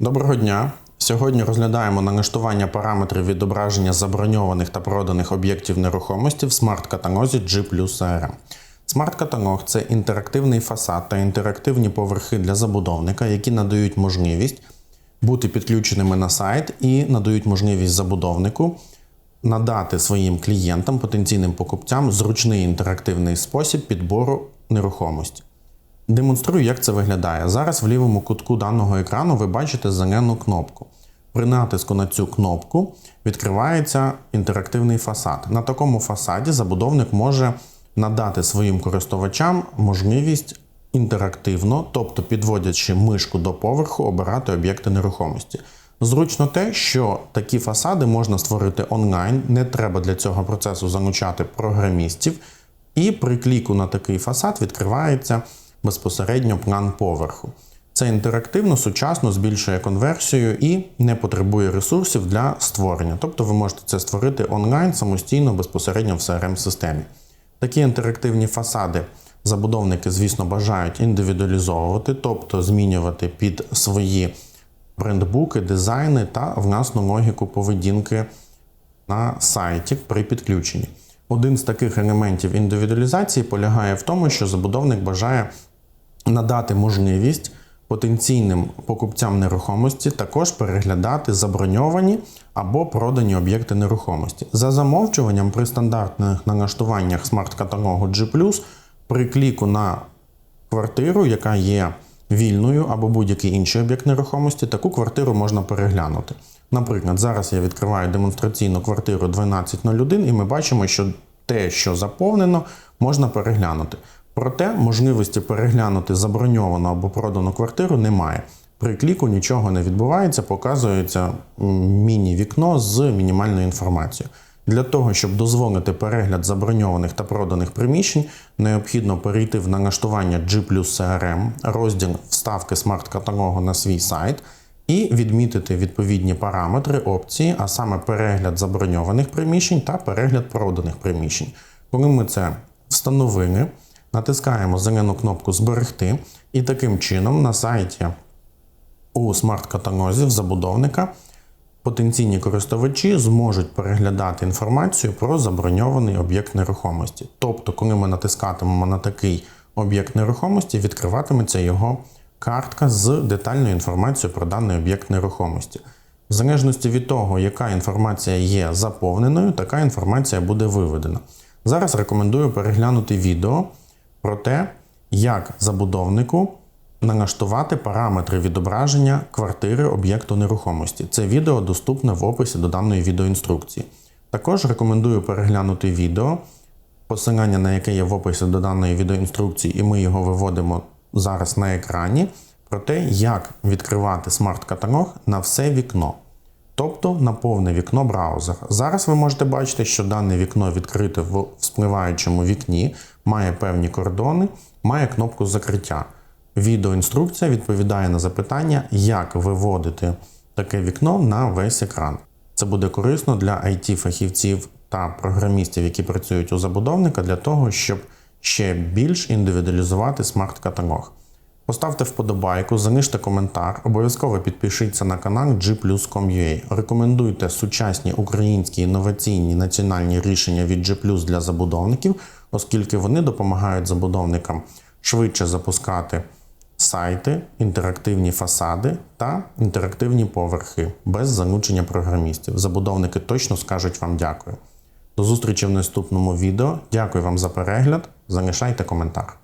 Доброго дня! Сьогодні розглядаємо налаштування параметрів відображення заброньованих та проданих об'єктів нерухомості в смарт-каталозі G CRM. Смарт-каталог це інтерактивний фасад та інтерактивні поверхи для забудовника, які надають можливість бути підключеними на сайт і надають можливість забудовнику надати своїм клієнтам, потенційним покупцям зручний інтерактивний спосіб підбору нерухомості. Демонструю, як це виглядає. Зараз в лівому кутку даного екрану ви бачите зелену кнопку. При натиску на цю кнопку відкривається інтерактивний фасад. На такому фасаді забудовник може надати своїм користувачам можливість інтерактивно, тобто підводячи мишку до поверху, обирати об'єкти нерухомості. Зручно те, що такі фасади можна створити онлайн, не треба для цього процесу залучати програмістів, і при кліку на такий фасад відкривається безпосередньо план поверху. Це інтерактивно, сучасно збільшує конверсію і не потребує ресурсів для створення. Тобто ви можете це створити онлайн самостійно, безпосередньо в CRM-системі. Такі інтерактивні фасади забудовники, звісно, бажають індивідуалізовувати, тобто змінювати під свої брендбуки, дизайни та власну логіку поведінки на сайті при підключенні. Один з таких елементів індивідуалізації полягає в тому, що забудовник бажає надати можливість потенційним покупцям нерухомості також переглядати заброньовані або продані об'єкти нерухомості. За замовчуванням при стандартних налаштуваннях смарт-каталогу G+, при кліку на квартиру, яка є вільною або будь-який інший об'єкт нерухомості, таку квартиру можна переглянути. Наприклад, зараз я відкриваю демонстраційну квартиру 1201 і ми бачимо, що те, що заповнено, можна переглянути. Проте можливості переглянути заброньовану або продану квартиру немає. При кліку нічого не відбувається, показується міні-вікно з мінімальною інформацією. Для того, щоб дозволити перегляд заброньованих та проданих приміщень, необхідно перейти в налаштування G CRM, розділ вставки смарт-каталогу на свій сайт і відмітити відповідні параметри опції, а саме перегляд заброньованих приміщень та перегляд проданих приміщень. Коли ми це встановили, натискаємо зелену кнопку Зберегти, і таким чином на сайті у смарт-каталозі забудовника потенційні користувачі зможуть переглядати інформацію про заброньований об'єкт нерухомості. Тобто, коли ми натискатимемо на такий об'єкт нерухомості, відкриватиметься його картка з детальною інформацією про даний об'єкт нерухомості. В залежності від того, яка інформація є заповненою, така інформація буде виведена. Зараз рекомендую переглянути відео про те, як забудовнику налаштувати параметри відображення квартири об'єкту нерухомості. Це відео доступне в описі до даної відеоінструкції. Також рекомендую переглянути відео, посилання на яке є в описі до даної відеоінструкції, і ми його виводимо зараз на екрані, про те, як відкривати смарт-каталог на все вікно. Тобто на повне вікно браузера. Зараз ви можете бачити, що дане вікно відкрите в вспливаючому вікні, має певні кордони, має кнопку закриття. Відеоінструкція відповідає на запитання, як виводити таке вікно на весь екран. Це буде корисно для IT-фахівців та програмістів, які працюють у забудовника, для того, щоб ще більш індивідуалізувати смарт-каталог. Поставте вподобайку, залиште коментар, обов'язково підпишіться на канал G+.com.ua. Рекомендуйте сучасні українські інноваційні національні рішення від G+, для забудовників, оскільки вони допомагають забудовникам швидше запускати сайти, інтерактивні фасади та інтерактивні поверхи без залучення програмістів. Забудовники точно скажуть вам дякую. До зустрічі в наступному відео. Дякую вам за перегляд. Залишайте коментар.